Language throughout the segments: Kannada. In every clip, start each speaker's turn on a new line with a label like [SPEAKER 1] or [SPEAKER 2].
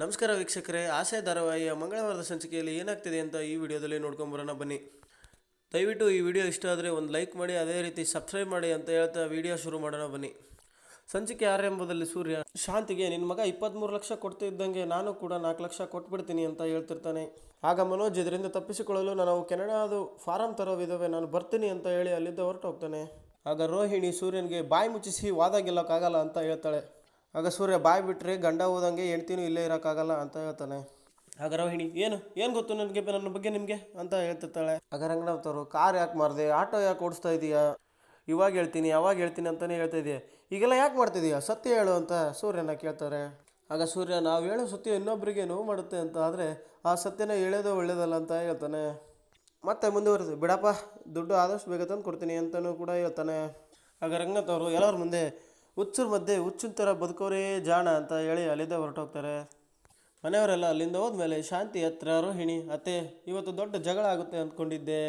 [SPEAKER 1] ನಮಸ್ಕಾರ ವೀಕ್ಷಕರೇ, ಆಸೆ ಧಾರಾವಾಹಿಯ ಮಂಗಳವಾರದ ಸಂಚಿಕೆಯಲ್ಲಿ ಏನಾಗ್ತಿದೆ ಅಂತ ಈ ವಿಡಿಯೋದಲ್ಲಿ ನೋಡ್ಕೊಂಬರೋಣ ಬನ್ನಿ. ದಯವಿಟ್ಟು ಈ ವಿಡಿಯೋ ಇಷ್ಟ ಆದರೆ ಒಂದು ಲೈಕ್ ಮಾಡಿ, ಅದೇ ರೀತಿ ಸಬ್ಸ್ಕ್ರೈಬ್ ಮಾಡಿ ಅಂತ ಹೇಳ್ತಾ ವಿಡಿಯೋ ಶುರು ಮಾಡೋಣ, ಬನ್ನಿ. ಸಂಚಿಕೆ ಆರಂಭದಲ್ಲಿ ಸೂರ್ಯ, ಶಾಂತಿಗೆ ನಿನ್ನ ಮಗ ಇಪ್ಪತ್ತ್ಮೂರು ಲಕ್ಷ ಕೊಡ್ತಿದ್ದಂಗೆ ನಾನು ಕೂಡ ನಾಲ್ಕು ಲಕ್ಷ ಕೊಟ್ಬಿಡ್ತೀನಿ ಅಂತ ಹೇಳ್ತಿರ್ತಾನೆ. ಆಗ ಮನೋಜ್, ಇದರಿಂದ ತಪ್ಪಿಸಿಕೊಳ್ಳಲು ನಾನು ಕೆನಡಾದು ಫಾರಂ ತರೋವಿದ್ದಾವೆ ನಾನು ಬರ್ತೀನಿ ಅಂತ ಹೇಳಿ ಅಲ್ಲಿದ್ದ ಹೊರಟು ಹೋಗ್ತಾನೆ ಆಗ ರೋಹಿಣಿ ಸೂರ್ಯನಿಗೆ, ಬಾಯಿ ಮುಚ್ಚಿಸಿ, ವಾದ ಗೆಲ್ಲೋಕ್ಕಾಗಲ್ಲ ಅಂತ ಹೇಳ್ತಾಳೆ. ಆಗ ಸೂರ್ಯ ಬಾಯಿ ಬಿಟ್ಟರೆ ಗಂಡ ಹೋದಂಗೆ ಹೆಂಡ್ತಿನೂ ಇಲ್ಲೇ ಇರೋಕ್ಕಾಗಲ್ಲ ಅಂತ ಹೇಳ್ತಾನೆ. ಆಗ ರೋಹಿಣಿ, ಏನು ಏನು ಗೊತ್ತು ನನಗೆ ನನ್ನ ಬಗ್ಗೆ ನಿಮಗೆ? ಅಂತ ಹೇಳ್ತಿರ್ತಾಳೆ. ಆಗ ರಂಗನಾಥವ್ರು ಕಾರ್ ಯಾಕೆ ಮಾರಿದೆ? ಆಟೋ ಯಾಕೆ ಓಡಿಸ್ತಾ ಇದೀಯಾ? ಇವಾಗ ಹೇಳ್ತೀನಿ ಯಾವಾಗ ಹೇಳ್ತೀನಿ ಅಂತಲೇ ಹೇಳ್ತಾ ಇದೆಯಾ. ಈಗೆಲ್ಲ ಯಾಕೆ ಮಾಡ್ತಿದೀಯಾ? ಸತ್ಯ ಹೇಳು ಅಂತ ಸೂರ್ಯನ ಕೇಳ್ತಾರೆ. ಆಗ ಸೂರ್ಯ, ನಾವು ಹೇಳೋ ಸತ್ಯ ಇನ್ನೊಬ್ಬರಿಗೆ ನೋವು ಮಾಡುತ್ತೆ ಅಂತ ಆದರೆ ಆ ಸತ್ಯನ ಹೇಳೋದು ಒಳ್ಳೇದಲ್ಲ ಅಂತ ಹೇಳ್ತಾನೆ. ಮತ್ತೆ ಮುಂದುವರೆದು, ಬಿಡಪ್ಪ, ದುಡ್ಡು ಆದಷ್ಟು ಬೇಗ ತಂದು ಕೊಡ್ತೀನಿ ಅಂತಲೂ ಕೂಡ ಹೇಳ್ತಾನೆ. ಆಗ ರಂಗನಾಥ್ ಎಲ್ಲರ ಮುಂದೆ ಹುಚ್ಚರ ಮಧ್ಯೆ ಹುಚ್ಚಿನ ಥರ ಬದುಕೋರೇ ಜಾಣ ಅಂತ ಹೇಳಿ ಅಲ್ಲಿಂದ ಹೊರಟೋಗ್ತಾರೆ. ಮನೆಯವರೆಲ್ಲ ಅಲ್ಲಿಂದ ಹೋದ್ಮೇಲೆ ಶಾಂತಿ ಹತ್ರ ರೋಹಿಣಿ, ಅತ್ತೆ, ಇವತ್ತು ದೊಡ್ಡ ಜಗಳ ಆಗುತ್ತೆ ಅಂದ್ಕೊಂಡಿದ್ದೆ.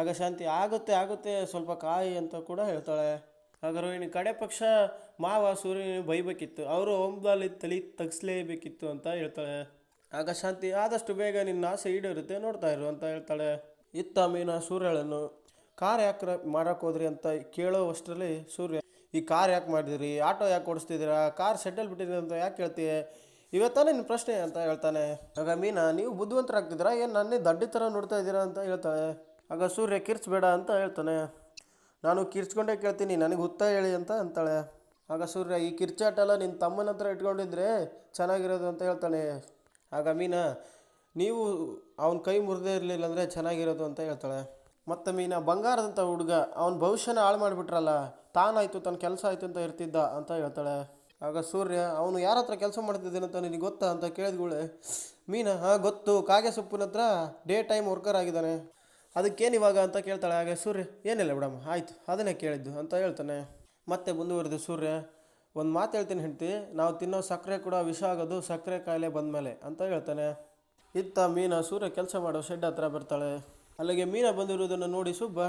[SPEAKER 1] ಆಗ ಶಾಂತಿ, ಆಗುತ್ತೆ ಆಗುತ್ತೆ, ಸ್ವಲ್ಪ ಕಾಯಿ ಅಂತ ಕೂಡ ಹೇಳ್ತಾಳೆ. ಆಗ ರೋಹಿಣಿ, ಕಡೆ ಪಕ್ಷ ಮಾವ ಸೂರ್ಯನ ಬೈಬೇಕಿತ್ತು. ಅವರು ಒಂಬಲ್ಲಿ ತಲೆ ತಗ್ಸ್ಲೇಬೇಕಿತ್ತು ಅಂತ ಹೇಳ್ತಾಳೆ. ಆಗ ಶಾಂತಿ, ಆದಷ್ಟು ಬೇಗ ನಿನ್ನ ಆಸೆ ಈಡೇರುತ್ತೆ, ನೋಡ್ತಾ ಇರು ಅಂತ ಹೇಳ್ತಾಳೆ. ಇತ್ತ ಮೀನ ಸೂರ್ಯಳನ್ನು ಕಾರ್ ಯಾಕೆ ಮಾಡೋಕೋದ್ರಿ ಅಂತ ಕೇಳೋ ಅಷ್ಟರಲ್ಲಿ ಸೂರ್ಯ ಈ ಕಾರ್ ಯಾಕೆ ಮಾಡಿದಿರಿ? ಆಟೋ ಯಾಕೆ ಓಡಿಸ್ತಿದ್ದೀರಾ? ಕಾರ್ ಸೆಟಲ್ ಬಿಟ್ಟಿದ್ದೀರಿ ಅಂತ ಯಾಕೆ ಕೇಳ್ತೀಯ? ಇವತ್ತಾನೆ ನಿನ್ನ ಪ್ರಶ್ನೆ ಅಂತ ಹೇಳ್ತಾನೆ. ಆಗ ಮೀನಾ, ನೀವು ಬುದ್ಧಿವಂತರಾಗ್ತಿದ್ದೀರಾ? ಏನು ನನ್ನೇ ದಡ್ಡಿ ಥರ ನೋಡ್ತಾ ಇದ್ದೀರಾ ಅಂತ ಹೇಳ್ತಾಳೆ ಆಗ ಸೂರ್ಯ, ಕಿರ್ಚಬೇಡ ಅಂತ ಹೇಳ್ತಾನೆ. ನಾನು ಕಿರ್ಚ್ಕೊಂಡೇ ಕೇಳ್ತೀನಿ, ನನಗೆ ಹುತ್ತ ಹೇಳಿ ಅಂತ ಅಂತಾಳೆ. ಆಗ ಸೂರ್ಯ, ಈ ಕಿರ್ಚಾಟ ಎಲ್ಲ ನಿನ್ನ ತಮ್ಮನ ಹತ್ರ ಇಟ್ಕೊಂಡಿದ್ರೆ ಚೆನ್ನಾಗಿರೋದು ಅಂತ ಹೇಳ್ತಾನೆ. ಆಗ ಮೀನಾ, ನೀವು ಅವನ ಕೈ ಮುರಿದೇ ಇರಲಿಲ್ಲ ಅಂದರೆ ಚೆನ್ನಾಗಿರೋದು ಅಂತ ಹೇಳ್ತಾಳೆ. ಮತ್ತು ಮೀನಾ ಬಂಗಾರದಂಥ ಹುಡುಗ, ಅವನ ಭವಿಷ್ಯನ ಹಾಳು ಮಾಡಿಬಿಟ್ರಲ್ಲ. ತಾನಾಯಿತು, ತನ್ನ ಕೆಲಸ ಆಯಿತು ಅಂತ ಇರ್ತಿದ್ದ ಅಂತ ಹೇಳ್ತಾಳೆ. ಆಗ ಸೂರ್ಯ, ಅವನು ಯಾರ ಹತ್ರ ಕೆಲಸ ಮಾಡ್ತಿದ್ದೇನೆ ಅಂತ ನಿನಗೆ ಗೊತ್ತಾ? ಅಂತ ಕೇಳಿದ್ಗೂಳೆ ಮೀನಾ ಹಾಂ ಗೊತ್ತು. ಕಾಗೆ ಸೊಪ್ಪಿನ ಹತ್ರ ಡೇ ಟೈಮ್ ವರ್ಕರ್ ಆಗಿದ್ದಾನೆ. ಅದಕ್ಕೇನು ಇವಾಗ? ಅಂತ ಕೇಳ್ತಾಳೆ. ಹಾಗೆ ಸೂರ್ಯ, ಏನಿಲ್ಲ ಮೇಡಮ್ ಆಯಿತು. ಅದನ್ನೇ ಕೇಳಿದ್ದು, ಅಂತ ಹೇಳ್ತಾನೆ. ಮತ್ತೆ ಮುಂದುವರೆದು ಸೂರ್ಯ, ಒಂದು ಮಾತು ಹೇಳ್ತೀನಿ ಹೆಂಡ್ತಿ, ನಾವು ತಿನ್ನೋ ಸಕ್ಕರೆ ಕೂಡ ವಿಷ ಆಗೋದು ಸಕ್ಕರೆ ಕಾಯಿಲೆ ಬಂದಮೇಲೆ, ಅಂತ ಹೇಳ್ತಾನೆ. ಇತ್ತ ಮೀನಾ ಸೂರ್ಯ ಕೆಲಸ ಮಾಡೋ ಶೆಡ್ ಹತ್ರ ಬರ್ತಾಳೆ. ಅಲ್ಲಿಗೆ ಮೀನಾ ಬಂದಿರುವುದನ್ನು ನೋಡಿ ಸುಬ್ಬ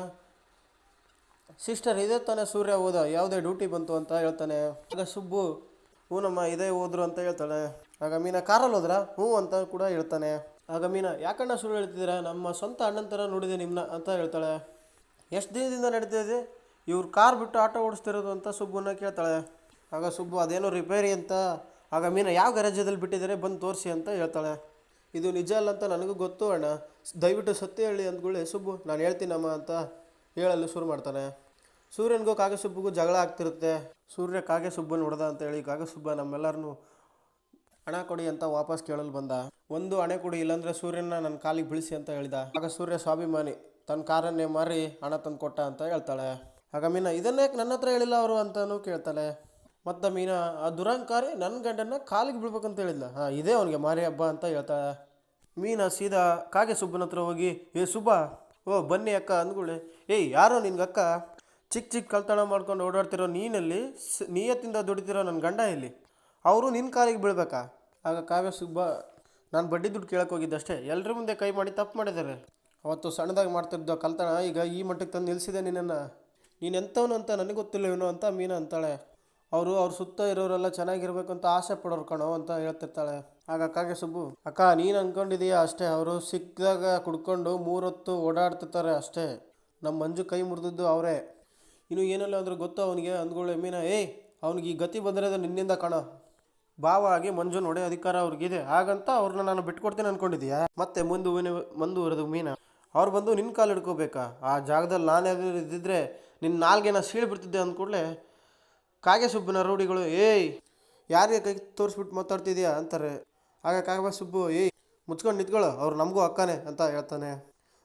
[SPEAKER 1] ಸಿಸ್ಟರ್ ಇದೇ ತಾನೇ ಸೂರ್ಯ ಹೋದ ಯಾವುದೇ ಡ್ಯೂಟಿ ಬಂತು ಅಂತ ಹೇಳ್ತಾನೆ. ಆಗ ಸುಬ್ಬು ಹ್ಞೂನಮ್ಮ ಇದೇ ಹೋದ್ರು ಅಂತ ಹೇಳ್ತಾಳೆ. ಆಗ ಮೀನಾ, ಕಾರಲ್ಲಿ ಹೋದ್ರ? ಹ್ಞೂ ಅಂತ ಕೂಡ ಹೇಳ್ತಾನೆ. ಆಗ ಮೀನಾ, ಯಾಕಣ್ಣ ಸುಳ್ಳು ಹೇಳ್ತಿದ್ದೀರಾ? ನಮ್ಮ ಸ್ವಂತ ಅಣ್ಣನ ಥರ ನೋಡಿದೆ ನಿಮ್ಮನ್ನ ಅಂತ ಹೇಳ್ತಾಳೆ. ಎಷ್ಟು ದಿನದಿಂದ ನಡೀತಿದೆ ಇವ್ರು ಕಾರ್ ಬಿಟ್ಟು ಆಟೋ ಓಡಿಸ್ತಿರೋದು ಅಂತ ಸುಬ್ಬನ್ನ ಕೇಳ್ತಾಳೆ. ಆಗ ಸುಬ್ಬು, ಅದೇನೋ ರಿಪೇರಿ ಅಂತ? ಆಗ ಮೀನಾ, ಯಾವ ಗರಾಜ್ಯದಲ್ಲಿ ಬಿಟ್ಟಿದ್ದಾರೆ? ಬಂದು ತೋರಿಸಿ ಅಂತ ಹೇಳ್ತಾಳೆ. ಇದು ನಿಜ ಅಲ್ಲ ಅಂತ ನನಗೂ ಗೊತ್ತು ಅಣ್ಣ. ದಯವಿಟ್ಟು ಸತ್ಯ ಹೇಳಿ ಅಂದ್ಕೊಳ್ಳಿ ಸುಬ್ಬು. ನಾನು ಹೇಳ್ತೀನಮ್ಮ ಅಂತ ಹೇಳಲು ಶುರು ಮಾಡ್ತಾನೆ. ಸೂರ್ಯನಿಗೂ ಕಾಗೆ ಸುಬ್ಬಿಗೂ ಜಗಳ ಆಗ್ತಿರುತ್ತೆ. ಸೂರ್ಯ ಕಾಗೆ ಸುಬ್ಬನ ಹೊಡೆದ ಅಂತ ಹೇಳಿ ಕಾಗೆ ಸುಬ್ಬ ನಮ್ಮೆಲ್ಲರನ್ನು ಹಣ ಕೊಡಿ ಅಂತ ವಾಪಸ್ ಕೇಳಲು ಬಂದ. ಒಂದು ಹಣೆ ಕೊಡಿ, ಇಲ್ಲಾಂದ್ರೆ ಸೂರ್ಯನ ನನ್ನ ಕಾಲಿಗೆ ಬೀಳಿಸಿ ಅಂತ ಹೇಳಿದ. ಆಗ ಸೂರ್ಯ ಸ್ವಾಭಿಮಾನಿ ತನ್ನ ಕಾರನ್ನೇ ಮಾರಿ ಹಣ ತಂದು ಕೊಟ್ಟ ಅಂತ ಹೇಳ್ತಾಳೆ. ಆಗ ಮೀನಾ, ಇದನ್ನೇ ನನ್ನ ಹತ್ರ ಹೇಳಿಲ್ಲ ಅವರು ಅಂತಲೂ ಕೇಳ್ತಾಳೆ. ಮತ್ತು ಮೀನಾ, ಆ ದುರಂಕಾರಿ ನನ್ನ ಗಂಡನ್ನ ಕಾಲಿಗೆ ಬೀಳ್ಬೇಕಂತ ಹೇಳಿದ್ಲ. ಹಾಂ, ಇದೇ ಅವನಿಗೆ ಮಾರಿ ಹಬ್ಬ ಅಂತ ಹೇಳ್ತಾಳೆ. ಮೀನಾ ಸೀದಾ ಕಾಗೆ ಸುಬ್ಬನ ಹತ್ರ ಹೋಗಿ, ಏ ಸುಬ್ಬ ಓ, ಬನ್ನಿ ಅಕ್ಕ ಅಂದ್ಕೊಳ್ಳಿ ಏಯ್, ಯಾರೋ ನಿನ್ಗೆ ಅಕ್ಕ? ಚಿಕ್ಕ ಚಿಕ್ಕ ಕಳ್ತನ ಮಾಡ್ಕೊಂಡು ಓಡಾಡ್ತಿರೋ ನೀನಲ್ಲಿ ಸ್, ನಿಯತ್ತಿಂದ ದುಡಿತಿರೋ ನನ್ನ ಗಂಡ ಇಲ್ಲಿ. ಅವರು ನಿನ್ನ ಕಾಲಿಗೆ ಬೀಳ್ಬೇಕಾ? ಆಗ ಕಾವ್ಯ ಸುಬ್ಬ, ನಾನು ಬಡ್ಡಿ ದುಡ್ಡು ಕೇಳಕ್ಕೆ ಹೋಗಿದ್ದಷ್ಟೇ. ಎಲ್ಲರ ಮುಂದೆ ಕೈ ಮಾಡಿ ತಪ್ಪು ಮಾಡಿದ್ದಾರೆ ಅವತ್ತು ಸಣ್ಣದಾಗಿ ಮಾಡ್ತಿದ್ದ ಕಲ್ತಾಣ ಈಗ ಈ ಮಟ್ಟಕ್ಕೆ ತಂದು ನಿಲ್ಲಿಸಿದೆ ನಿನ್ನನ್ನು. ನೀನು ಎಂಥವನು ಅಂತ ನನಗೆ ಗೊತ್ತಿಲ್ಲ ಅಂತ ಮೀನಾ ಅಂತಾಳೆ. ಅವರು ಅವ್ರ ಸುತ್ತ ಇರೋರೆಲ್ಲ ಚೆನ್ನಾಗಿರ್ಬೇಕು ಅಂತ ಆಸೆ ಪಡೋರು ಕಣೋ ಅಂತ ಹೇಳ್ತಿರ್ತಾಳೆ. ಆಗ ಅಕ್ಕಗೆ ಸುಬ್ಬು, ಅಕ್ಕ, ನೀನು ಅನ್ಕೊಂಡಿದೀಯ ಅಷ್ಟೇ, ಅವರು ಸಿಕ್ಕಿದಾಗ ಕುಡ್ಕೊಂಡು ಮೂರೊತ್ತು ಓಡಾಡ್ತಿರ್ತಾರೆ ಅಷ್ಟೇ. ನಮ್ಮ ಮಂಜು ಕೈ ಮುರಿದಿದ್ದು ಅವರೇ. ಇನ್ನು ಏನೆಲ್ಲ ಅಂದ್ರೆ ಗೊತ್ತು ಅವನಿಗೆ? ಅಂದ್ಕೊಳ್ಳೆ ಮೀನ, ಏಯ್, ಅವ್ನಿಗೆ ಈ ಗತಿ ಬಂದಿರೋದು ನಿನ್ನಿಂದ ಕಣ. ಭಾವ ಆಗಿ ಮಂಜು ನೋಡಿ ಅಧಿಕಾರ ಅವ್ರಿಗಿದೆ. ಹಾಗಂತ ಅವ್ರನ್ನ ನಾನು ಬಿಟ್ಕೊಡ್ತೀನಿ ಅನ್ಕೊಂಡಿದ್ಯಾ? ಮತ್ತೆ ಮುಂದು ಮುಂದುವರೆದು ಮೀನ, ಅವ್ರು ಬಂದು ನಿನ್ನ ಕಾಲು ಹಿಡ್ಕೋಬೇಕಾ? ಆ ಜಾಗದಲ್ಲಿ ನಾನೇ ಇದ್ದಿದ್ರೆ ನಿನ್ನ ನಾಲ್ಗೆನ ಸೀಳು ಬಿಡ್ತಿದ್ದೆ ಅಂದ್ಕೂಡ್ಲೆ ಕಾಗೆ ಸುಬ್ಬನ ರೌಡಿಗಳು ಏಯ್! ಯಾರಿಗೆ ಕೈ ತೋರಿಸ್ಬಿಟ್ಟು ಮಾತಾಡ್ತಿದ್ಯಾ? ಅಂತಾರೆ. ಆಗ ಕಾಗೆ ಸುಬ್ಬು, ಏಯ್! ಮುಚ್ಕೊಂಡು ನಿಂತ್ಕೊಳ್ಳೋ, ಅವ್ರು ನಮಗೂ ಅಕ್ಕನೇ ಅಂತ ಹೇಳ್ತಾನೆ.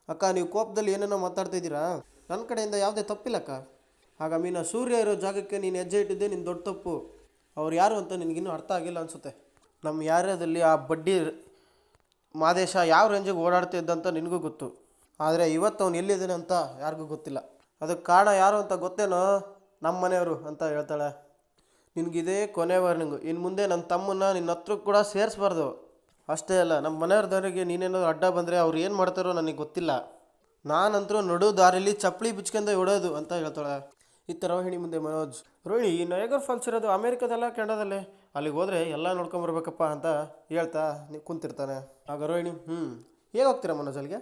[SPEAKER 1] ಅಕ್ಕ, ನೀವು ಕೋಪದಲ್ಲಿ ಏನೇನೋ ಮಾತಾಡ್ತಾ ಇದ್ದೀರಾ ನನ್ನ ಕಡೆಯಿಂದ ಯಾವುದೇ ತಪ್ಪಿಲ್ಲಕ್ಕ ಆಗ ಮೀನ, ಸೂರ್ಯ ಇರೋ ಜಾಗಕ್ಕೆ ನೀನು ಹೆಜ್ಜೆ ಇಟ್ಟಿದ್ದೆ ನಿನ್ನ ದೊಡ್ಡ ತಪ್ಪು. ಅವ್ರು ಯಾರು ಅಂತ ನಿನಗಿನ್ನೂ ಅರ್ಥ ಆಗಿಲ್ಲ ಅನಿಸುತ್ತೆ. ನಮ್ಮ ಯಾರ್ಯದಲ್ಲಿ ಆ ಬಡ್ಡಿ ಮಾದೇಶ ಯಾವ ರೇಂಜಿಗೆ ಓಡಾಡ್ತಿದ್ದಂತ ನಿನಗೂ ಗೊತ್ತು. ಆದರೆ ಇವತ್ತು ಅವನು ಎಲ್ಲಿದ್ದಾನೆ ಅಂತ ಯಾರಿಗೂ ಗೊತ್ತಿಲ್ಲ. ಅದಕ್ಕೆ ಕಾರಣ ಯಾರು ಅಂತ ಗೊತ್ತೇನೋ? ನಮ್ಮ ಮನೆಯವರು ಅಂತ ಹೇಳ್ತಾಳೆ. ನಿನಗಿದೇ ಕೊನೆ ವಾರ್ನಿಂಗು ಇನ್ನು ಮುಂದೆ ನನ್ನ ತಮ್ಮನ್ನ ನಿನ್ನ ಹತ್ರ ಕೂಡ ಸೇರಿಸ್ಬಾರ್ದು. ಅಷ್ಟೇ ಅಲ್ಲ ನಮ್ಮ ಮನೆಯವ್ರದವರಿಗೆ ನೀನೇನಾದ್ರು ಅಡ್ಡ ಬಂದರೆ ಅವ್ರು ಏನು ಮಾಡ್ತಾರೋ ನನಗೆ ಗೊತ್ತಿಲ್ಲ. ನಾನಂತರೂ ನಡು ದಾರಿಲಿ ಚಪ್ಪಳಿ ಬಿಚ್ಕೊಂಡು ಓಡೋದು ಅಂತ ಹೇಳ್ತಾಳೆ. ಇತ್ತ ರೋಹಿಣಿ ಮುಂದೆ ಮನೋಜ್. ರೋಹಿಣಿ, ಈ ನಯಗರ್ ಫಾಲ್ಸ್ ಇರೋದು ಅಮೇರಿಕಾದಲ್ಲ ಕೆನಡಾದಲ್ಲೇ? ಅಲ್ಲಿಗೆ ಹೋದರೆ ಎಲ್ಲ ನೋಡ್ಕೊಂಬರ್ಬೇಕಪ್ಪ ಅಂತ ಹೇಳ್ತಾ ನೀವು ಕುಂತಿರ್ತಾನೆ. ಆಗ ರೋಹಿಣಿ ಹ್ಞೂ ಹೇಗೆ ಹೋಗ್ತೀರಾ ಮನೋಜ್ ಅಲ್ಲಿಗೆ?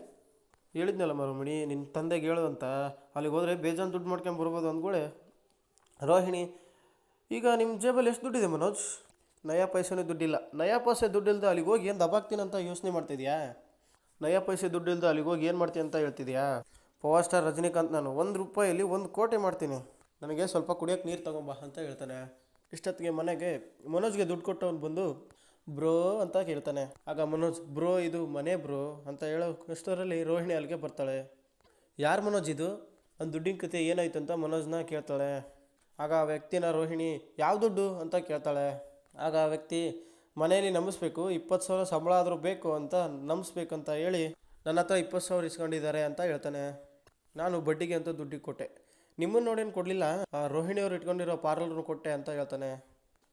[SPEAKER 1] ಹೇಳಿದ್ನಲ್ಲ ರೋಹಿಣಿ ನಿನ್ನ ತಂದೆಗೆ ಹೇಳು ಅಂತ. ಅಲ್ಲಿಗೆ ಹೋದರೆ ಬೇಜಾನ್ ದುಡ್ಡು ಮಾಡ್ಕೊಂಡು ಬರ್ಬೋದು ರೋಹಿಣಿ, ಈಗ ನಿಮ್ಮ ಜೇಬಲ್ಲಿ ಎಷ್ಟು ದುಡ್ಡಿದೆ ಮನೋಜ್? ನಯಾ ಪೈಸೆನೂ ದುಡ್ಡಿಲ್ಲ. ನಯಾ ಪೈಸೆ ದುಡ್ಡಿಲ್ದ ಅಲ್ಲಿಗೆ ಹೋಗಿ ಏನು ದಬಾಕ್ತೀನಿ ಅಂತ ಯೋಚನೆ ಮಾಡ್ತಿದ್ಯಾ? ನಯಾ ಪೈಸೆ ದುಡ್ಡಿಲ್ದ ಅಲ್ಲಿಗೆ ಹೋಗಿ ಏನು ಮಾಡ್ತೀನಿ ಅಂತ ಹೇಳ್ತಿದ್ಯಾ? ಪವರ್ ಸ್ಟಾರ್ ರಜನಿಕಾಂತ್ ನಾನು ಒಂದು ರೂಪಾಯಲ್ಲಿ ಒಂದು ಕೋಟೆ ಮಾಡ್ತೀನಿ. ನನಗೆ ಸ್ವಲ್ಪ ಕುಡಿಯೋಕ್ಕೆ ನೀರು ತಗೊಂಬಾ ಅಂತ ಹೇಳ್ತಾನೆ. ಇಷ್ಟೊತ್ತಿಗೆ ಮನೆಗೆ ಮನೋಜ್ಗೆ ದುಡ್ಡು ಕೊಟ್ಟವನು ಬಂದು, ಬ್ರೋ ಅಂತ ಕೇಳ್ತಾನೆ. ಆಗ ಮನೋಜ್, ಬ್ರೋ ಇದು ಮನೆ ಬ್ರೋ ಅಂತ ಹೇಳೋ ಕಷ್ಟರಲ್ಲಿ ರೋಹಿಣಿ ಅಲ್ಲಿಗೆ ಬರ್ತಾಳೆ. ಯಾರು ಮನೋಜ್ ಇದು? ನನ್ನ ದುಡ್ಡಿನ ಕತೆ ಏನಾಯ್ತು ಅಂತ ಮನೋಜ್ನ ಕೇಳ್ತಾಳೆ. ಆಗ ಆ ವ್ಯಕ್ತಿನ ರೋಹಿಣಿ, ಯಾವ ದುಡ್ಡು? ಅಂತ ಕೇಳ್ತಾಳೆ. ಆಗ ಆ ವ್ಯಕ್ತಿ, ಮನೆಯಲ್ಲಿ ನಂಬಿಸ್ಬೇಕು, ಇಪ್ಪತ್ತು ಸಾವಿರ ಸಂಬಳ ಆದರೂ ಬೇಕು ಅಂತ ನಂಬಿಸ್ಬೇಕಂತ ಹೇಳಿ, ನನ್ನ ಹತ್ರ ಇಪ್ಪತ್ತು ಸಾವಿರ ಇಸ್ಕೊಂಡಿದ್ದಾರೆ ಅಂತ ಹೇಳ್ತಾನೆ. ನಾನು ಬಡ್ಡಿಗೆ ಅಂತ ದುಡ್ಡಿಗೆ ಕೊಟ್ಟೆ. ನಿಮ್ಮನ್ನು ನೋಡೇನು ಕೊಡಲಿಲ್ಲ? ರೋಹಿಣಿಯವರು ಇಟ್ಕೊಂಡಿರೋ ಪಾರ್ಲರ್ನು ಕೊಟ್ಟೆ ಅಂತ ಹೇಳ್ತಾನೆ.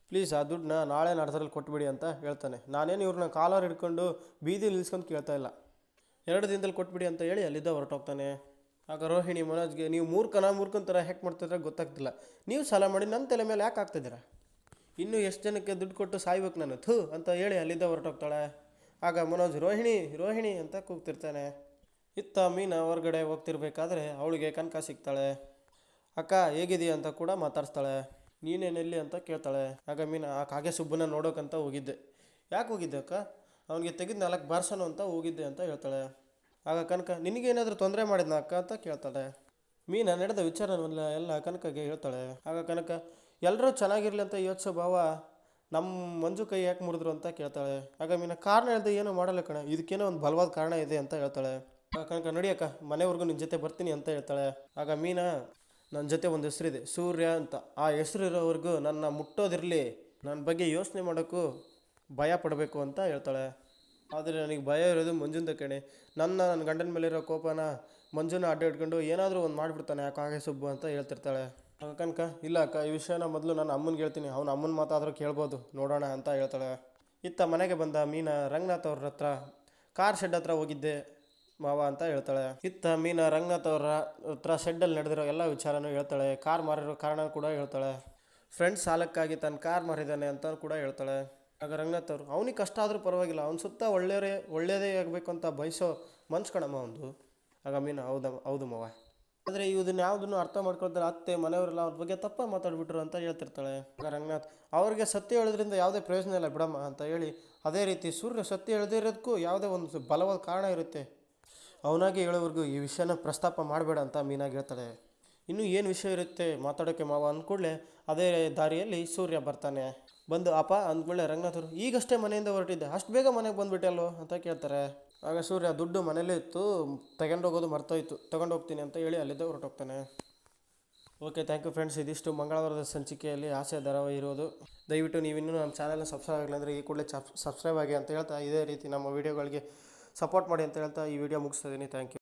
[SPEAKER 1] ಪ್ಲೀಸ್, ಆ ದುಡ್ಡನ್ನ ನಾಳೆ ನಾಡ್ದ್ರಲ್ಲಿ ಕೊಟ್ಬಿಡಿ ಅಂತ ಹೇಳ್ತಾನೆ. ನಾನೇನು ಇವ್ರನ್ನ ಕಾಲರ್ ಹಿಡ್ಕೊಂಡು ಬೀದಿ ನಿಲ್ಸ್ಕೊಂಡು ಕೇಳ್ತಾ ಇಲ್ಲ. ಎರಡು ದಿನದಲ್ಲಿ ಕೊಟ್ಬಿಡಿ ಅಂತ ಹೇಳಿ ಅಲ್ಲಿದ್ದ ಹೊರಟೋಗ್ತಾನೆ. ಆಗ ರೋಹಿಣಿ ಮನೋಜ್ಗೆ, ನೀವು ಮೂರ್ಖನ ಮೂರ್ಖನ ಥರ ಹ್ಯಾಕ್ ಮಾಡ್ತಿದ್ರೆ ಗೊತ್ತಾಗ್ತಿಲ್ಲ. ನೀವು ಸಾಲ ಮಾಡಿ ನನ್ನ ತಲೆ ಮೇಲೆ ಯಾಕೆ ಆಗ್ತಿದ್ದೀರಾ ಇನ್ನೂ ಎಷ್ಟು ಜನಕ್ಕೆ ದುಡ್ಡು ಕೊಟ್ಟು ಸಾಯ್ಬೇಕು ನಾನು? ಥೂ, ಅಂತ ಹೇಳಿ ಅಲ್ಲಿದ್ದ ಹೊರಟೋಗ್ತಾಳೆ. ಆಗ ಮನೋಜ್, ರೋಹಿಣಿ ರೋಹಿಣಿ, ಅಂತ ಕೂಗ್ತಿರ್ತಾನೆ. ಇತ್ತ ಮೀನ ಹೊರಗಡೆ ಹೋಗ್ತಿರ್ಬೇಕಾದ್ರೆ ಅವಳಿಗೆ ಕನಕ ಸಿಗ್ತಾಳೆ. ಅಕ್ಕ ಹೇಗಿದೆಯಾ ಅಂತ ಕೂಡ ಮಾತಾಡಿಸ್ತಾಳೆ. ನೀನೇನೆಲ್ಲಿ ಅಂತ ಕೇಳ್ತಾಳೆ. ಆಗ ಮೀನ, ಆ ಕಾಗೆ ಸುಬ್ಬನ ನೋಡೋಕಂತ ಹೋಗಿದ್ದೆ. ಯಾಕೆ ಹೋಗಿದ್ದೆ ಅಕ್ಕ? ಅವನಿಗೆ ತೆಗೆದು ನಾಲ್ಕು ಬಾರ್ಸೋನು ಅಂತ ಹೋಗಿದ್ದೆ, ಅಂತ ಹೇಳ್ತಾಳೆ. ಆಗ ಕನಕ, ನಿನಗೇನಾದರೂ ತೊಂದರೆ ಮಾಡಿದ್ನ ಅಕ್ಕ ಅಂತ ಕೇಳ್ತಾಳೆ. ಮೀನ ನಡೆದ ವಿಚಾರ ಎಲ್ಲ ಕನಕಗೆ ಹೇಳ್ತಾಳೆ. ಆಗ ಕನಕ ಎಲ್ಲರೂ ಚೆನ್ನಾಗಿರಲಿ ಅಂತ ಯೋಚಿಸೋ ಭಾವ ನಮ್ಮ ಮಂಜು ಕೈ ಯಾಕೆ ಮುರಿದ್ರು ಅಂತ ಕೇಳ್ತಾಳೆ. ಆಗ ಮೀನ, ಕಾರಣ ಹೇಳ್ದೆ ಏನೂ ಮಾಡಲ್ಲ ಕಣ, ಇದಕ್ಕೇನೋ ಒಂದು ಬಲವಾದ ಕಾರಣ ಇದೆ ಅಂತ ಹೇಳ್ತಾಳೆ. ಆಗ ಕನಕ ನಡಿಯಕ್ಕ ಮನೆವರೆಗೂ ನಿನ್ನ ಜೊತೆ ಬರ್ತೀನಿ ಅಂತ ಹೇಳ್ತಾಳೆ. ಆಗ ಮೀನಾ ನನ್ನ ಜೊತೆ ಒಂದು ಹೆಸರಿದೆ, ಸೂರ್ಯ ಅಂತ. ಆ ಹೆಸರು ಇರೋವರೆಗೂ ನನ್ನ ಮುಟ್ಟೋದಿರಲಿ ನನ್ನ ಬಗ್ಗೆ ಯೋಚನೆ ಮಾಡೋಕ್ಕೂ ಭಯ ಪಡಬೇಕು ಅಂತ ಹೇಳ್ತಾಳೆ. ಆದರೆ ನನಗೆ ಭಯ ಇರೋದು ಮಂಜುಂದ ಕಣೆ. ನನ್ನ ನನ್ನ ಗಂಡನ ಮೇಲಿರೋ ಕೋಪನ ಮಂಜುನ ಅಡ್ಡ ಇಟ್ಕೊಂಡು ಏನಾದರೂ ಒಂದು ಮಾಡಿಬಿಡ್ತಾನೆ ಯಾಕೆ ಹಾಗೆ ಸುಬ್ಬು ಅಂತ ಹೇಳ್ತಿರ್ತಾಳೆ. ಕನಕ ಇಲ್ಲ ಅಕ್ಕ, ಈ ವಿಷಯನ ಮೊದಲು ನಾನು ಅಮ್ಮನಿಗೆ ಹೇಳ್ತೀನಿ. ಅವ್ನು ಅಮ್ಮನ ಮಾತಾದರೂ ಕೇಳ್ಬೋದು, ನೋಡೋಣ ಅಂತ ಹೇಳ್ತಾಳೆ. ಇತ್ತ ಮನೆಗೆ ಬಂದ ಮೀನಾ, ರಂಗನಾಥ್ ಅವ್ರ ಹತ್ರ, ಕಾರ್ ಶೆಡ್ ಹತ್ರ ಹೋಗಿದ್ದೆ ಮಾವ ಅಂತ ಹೇಳ್ತಾಳೆ. ಇತ್ತ ಮೀನಾ, ರಂಗನಾಥ್ ಅವರ ಹತ್ರ ಶೆಡ್ಡಲ್ಲಿ ನಡೆದಿರೋ ಎಲ್ಲ ವಿಚಾರನೂ ಹೇಳ್ತಾಳೆ. ಕಾರ್ ಮಾರಿರೋ ಕಾರಣ ಕೂಡ ಹೇಳ್ತಾಳೆ. ಫ್ರೆಂಡ್ಸ್ ಸಾಲಕ್ಕಾಗಿ ತನ್ನ ಕಾರ್ ಮಾರಿದ್ದಾನೆ ಅಂತ ಕೂಡ ಹೇಳ್ತಾಳೆ. ಆಗ ರಂಗನಾಥ್ ಅವರು, ಅವನಿಗೆ ಕಷ್ಟ ಆದರೂ ಪರವಾಗಿಲ್ಲ, ಅವ್ನ ಸುತ್ತ ಒಳ್ಳೆಯವರೇ, ಒಳ್ಳೆಯದೇ ಆಗಬೇಕು ಅಂತ ಬಯಸೋ ಮನ್ಸು ಕಣಮ್ಮ ಒಂದು ಆಗ ಮೀನು ಹೌದ ಹೌದು ಮಾವ. ಆದರೆ ಇದನ್ನ ಯಾವುದನ್ನು ಅರ್ಥ ಮಾಡ್ಕೊಳ್ತಾರೆ ಅತ್ತೆ, ಮನೆಯವರೆಲ್ಲ ಅವ್ರ ಬಗ್ಗೆ ತಪ್ಪ ಮಾತಾಡ್ಬಿಟ್ರು ಅಂತ ಹೇಳ್ತಿರ್ತಾಳೆ. ಆಗ ರಂಗನಾಥ್, ಅವ್ರಿಗೆ ಸತ್ಯ ಹೇಳೋದ್ರಿಂದ ಯಾವುದೇ ಪ್ರಯೋಜನ ಇಲ್ಲ ಬಿಡಮ್ಮ, ಅಂತ ಹೇಳಿ, ಅದೇ ರೀತಿ ಸೂರ್ಯ ಸತ್ಯ ಹೇಳದಿರೋದಕ್ಕೂ ಯಾವುದೇ ಒಂದು ಬಲವಾದ ಕಾರಣ ಇರುತ್ತೆ. ಅವನಾಗೆ ಹೇಳೋವರೆಗೂ ಈ ವಿಷಯನ ಪ್ರಸ್ತಾಪ ಮಾಡಬೇಡ ಅಂತ ಮೀನಾಗಿ ಹೇಳ್ತಾಳೆ. ಇನ್ನೂ ಏನು ವಿಷಯ ಇರುತ್ತೆ ಮಾತಾಡೋಕ್ಕೆ ಮಾವ ಅಂದ್ಕೂಡಲೇ, ಅದೇ ದಾರಿಯಲ್ಲಿ ಸೂರ್ಯ ಬರ್ತಾನೆ. ಬಂದು, ಅಪ್ಪ, ಅಂದ್ಕೊಳ್ಳೆ ರಂಗನಾಥರು ಈಗಷ್ಟೇ ಮನೆಯಿಂದ ಹೊರಟಿದ್ದೆ. ಅಷ್ಟು ಬೇಗ ಮನೆಗೆ ಬಂದುಬಿಟ್ಟಲ್ವ ಅಂತ ಕೇಳ್ತಾರೆ. ಆಗ ಸೂರ್ಯ, ದುಡ್ಡು ಮನೇಲೇ ಇತ್ತು ತಗೊಂಡೋಗೋದು ಮರ್ತೋಯ್ತು. ತಗೊಂಡೋಗ್ತೀನಿ ಅಂತ ಹೇಳಿ ಅಲ್ಲಿದ್ದ ಹೊರಟೋಗ್ತಾನೆ. ಓಕೆ ಥ್ಯಾಂಕ್ ಯು ಫ್ರೆಂಡ್ಸ್ ಇದಿಷ್ಟು ಮಂಗಳವಾರದ ಸಂಚಿಕೆಯಲ್ಲಿ ಆಸೆ ಧಾರಾವಾಹಿ ಇರೋದು. ದಯವಿಟ್ಟು ನೀವಿನ್ನೂ ನಮ್ಮ ಚಾನಲ್ನ ಸಬ್ಸ್ಕ್ರೈಬ್ ಆಗಿಲ್ಲ ಅಂದರೆ ಈ ಕೂಡಲೇ ಸಬ್ಸ್ಕ್ರೈಬ್ ಆಗಿ ಅಂತ ಹೇಳ್ತಾ ಇದೇ ರೀತಿ ನಮ್ಮ ವೀಡಿಯೋಗಳಿಗೆ ಸಪೋರ್ಟ್ ಮಾಡಿ ಅಂತ ಹೇಳ್ತಾ ಈ ವಿಡಿಯೋ ಮುಗಿಸ್ತಾ ಇದ್ದೀನಿ. Thank you